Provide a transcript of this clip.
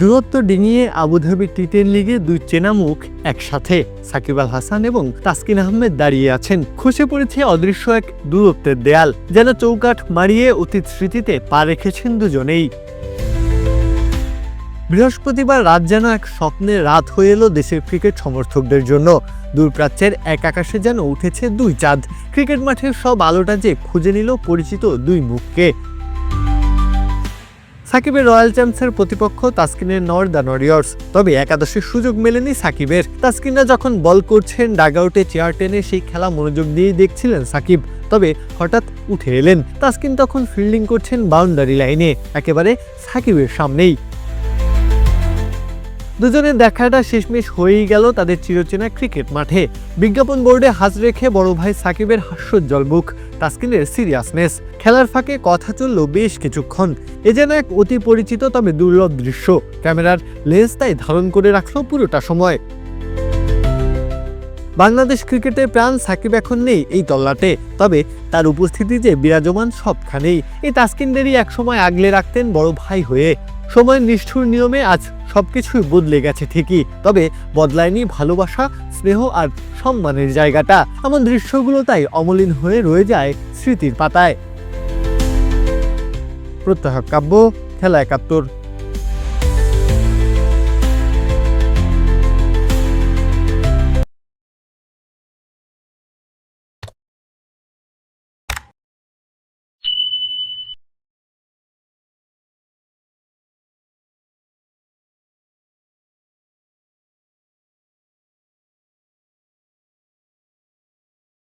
দূরত্ব ডিঙিয়ে Abu Dhabi T ten লিগে দুই চেনা মুখ একসাথে সাকিব আল হাসান এবং তাসকিন আহমেদ দাঁড়িয়ে আছেন। খসে পড়েছে অদৃশ্য এক দূরত্বের দেয়াল, যেন চৌকাঠ মারিয়ে অতীত স্মৃতিতে পা রেখেছেন দুজনেই। বৃহস্পতিবার রাত যেন এক স্বপ্নের রাত হয়ে এলো দেশের ক্রিকেট সমর্থকদের জন্য। দূরপ্রাচ্যের এক আকাশে যেন উঠেছে দুই চাঁদ। ক্রিকেট মাঠের সব আলোটা যে খুঁজে নিল পরিচিত দুই মুখকে। সাকিবের রয়্যাল চ্যাম্পসের প্রতিপক্ষ তাস্কিনের নর দ্য নরিয়র্স। তবে একাদশের সুযোগ মেলেনি সাকিবের। তাসকিনরা যখন বল করছেন, ডাগআউটে চেয়ার টেনে সেই খেলা মনোযোগ দিয়ে দেখছিলেন সাকিব। তবে হঠাৎ উঠে এলেন। তাস্কিন তখন ফিল্ডিং করছেন বাউন্ডারি লাইনে। একেবারে সাকিবের সামনেই। দুজনের দেখাটা শেষমেশ হয়েই গেল তাদের চিরচেনা ক্রিকেট মাঠে। বিজ্ঞাপন বোর্ডে হাজ রেখে বড় ভাই সাকিবের হাস্যোজ্জ্বল মুখ, তাসকিনের সিরিয়াসনেস। খেলার ফাঁকে কথা চলল বেশ কিছুক্ষণ। এ যেন এক অতি পরিচিত তবে দুর্লভ দৃশ্য। ক্যামেরার লেন্স তাই ধারণ করে রাখল পুরোটা সময়। বাংলাদেশ ক্রিকেটের প্রাণ সাকিব এখন নেই এই তল্লাটে। তবে তার উপস্থিতি যে বিরাজমান সবখানেই। এই তাসকিনদেরই একসময় আগলে রাখতেন বড় ভাই হয়ে। সময়ের নিষ্ঠুর নিয়মে আজ সবকিছুই বদলে গেছে ঠিকই, তবে বদলায়নি ভালোবাসা, স্নেহ আর সম্মানের জায়গাটা। এমন দৃশ্যগুলো তাই অমলিন হয়ে রয়ে যায় স্মৃতির পাতায়। প্রত্যাহ কাব্য, খেলা একাত্তর।